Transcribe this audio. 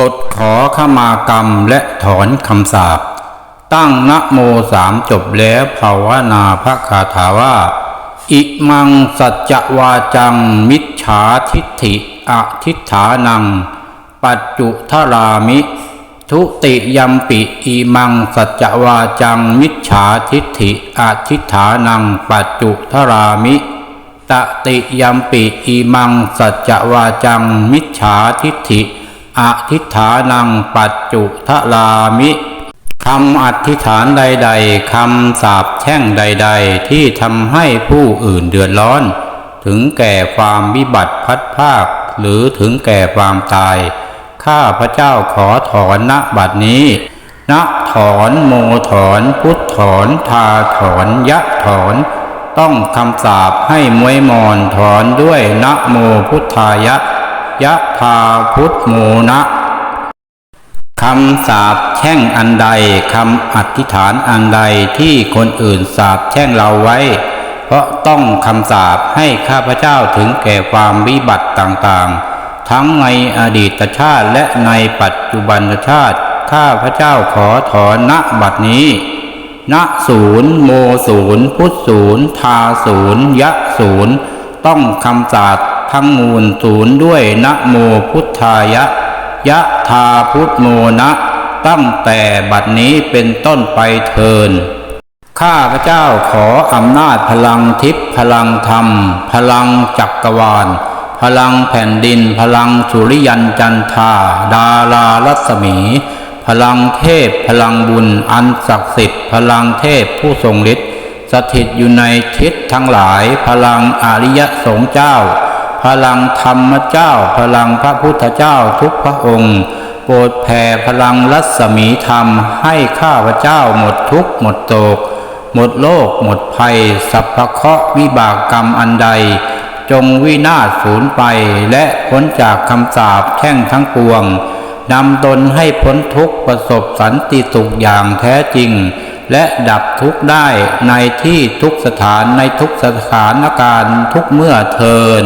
บทขอขมากรรมและถอนคำสาปตั้งนะโมสามจบแล้วภาวนาพระคาถาว่า อิมังสัจวาจัง มิจฉาทิฏฐิอทิฏฐานัง ปัจจุทรามิ ทุติยัมปิอิมังสัจวาจัง มิจฉาทิฏฐิอทิฏฐานัง ปัจจุทรามิตติยัมปิอิมังสัจจวาจัง มิจฉาทิฏฐิ อทิฏฐานังปัจจุทรามิคำอธิษฐานใด ๆคำสาปแช่งใด ๆ ที่ทำให้ผู้อื่นเดือดร้อน ถึงแก่ความวิบัติพัดภาค หรือถึงแก่ความตาย ข้าพระเจ้าขอถอนณบัดนี้ณถอนโมถอนพุทธถอนทาถอนยะถอน ต้องคำสาปให้มวยมอนถอนด้วยนโมพุทธายะ ยะทาพุทธโมนะคำสาปแช่งอันใดคำอธิษฐานอันใดที่คนอื่นสาปแช่งเราไว้ เพราะต้องคำสาปให้ข้าพเจ้าถึงแก่ความวิบัติต่างๆ ทั้งในอดีตชาติและในปัจจุบันชาติ ข้าพเจ้าขอถอนณบัดนี้ ณศูนย์โมศูนย์พุทธศูนย์ทาศูนย์ยะศูนย์ต้องคำสาป ทั้งมูลศูนย์ด้วยนะโมพุทธายะ ยะทาพุทโมนะ ตั้งแต่บัดนี้เป็นต้นไปเทินข้าพระเจ้าขออำนาจพลังทิพย์พลังธรรม พลังจักรวาล พลังแผ่นดิน พลังสุริยันจันทาดารารัศมี พลังเทพ พลังบุญอันศักดิ์สิทธิ์พลังเทพผู้ทรงฤทธิ์สถิตอยู่ในทิศทั้งหลาย พลังอริยสงฆ์เจ้า พลังธรรมเจ้า พลังพระพุทธเจ้าทุกพระองค์โปรดแผ่พลังรัศมีธรรมให้ข้าพเจ้าหมดทุกข์หมดโศกหมดโลกหมดภัย สัพพเคราะห์วิบากกรรมอันใด จงวินาศสูญไปและพ้นจากคำสาปแช่งทั้งปวงนำตนให้พ้นทุกข์ประสบสันติสุขอย่างแท้จริง และดับทุกข์ได้ในที่ทุกสถานในทุกสถานการณ์ทุกเมื่อเทิน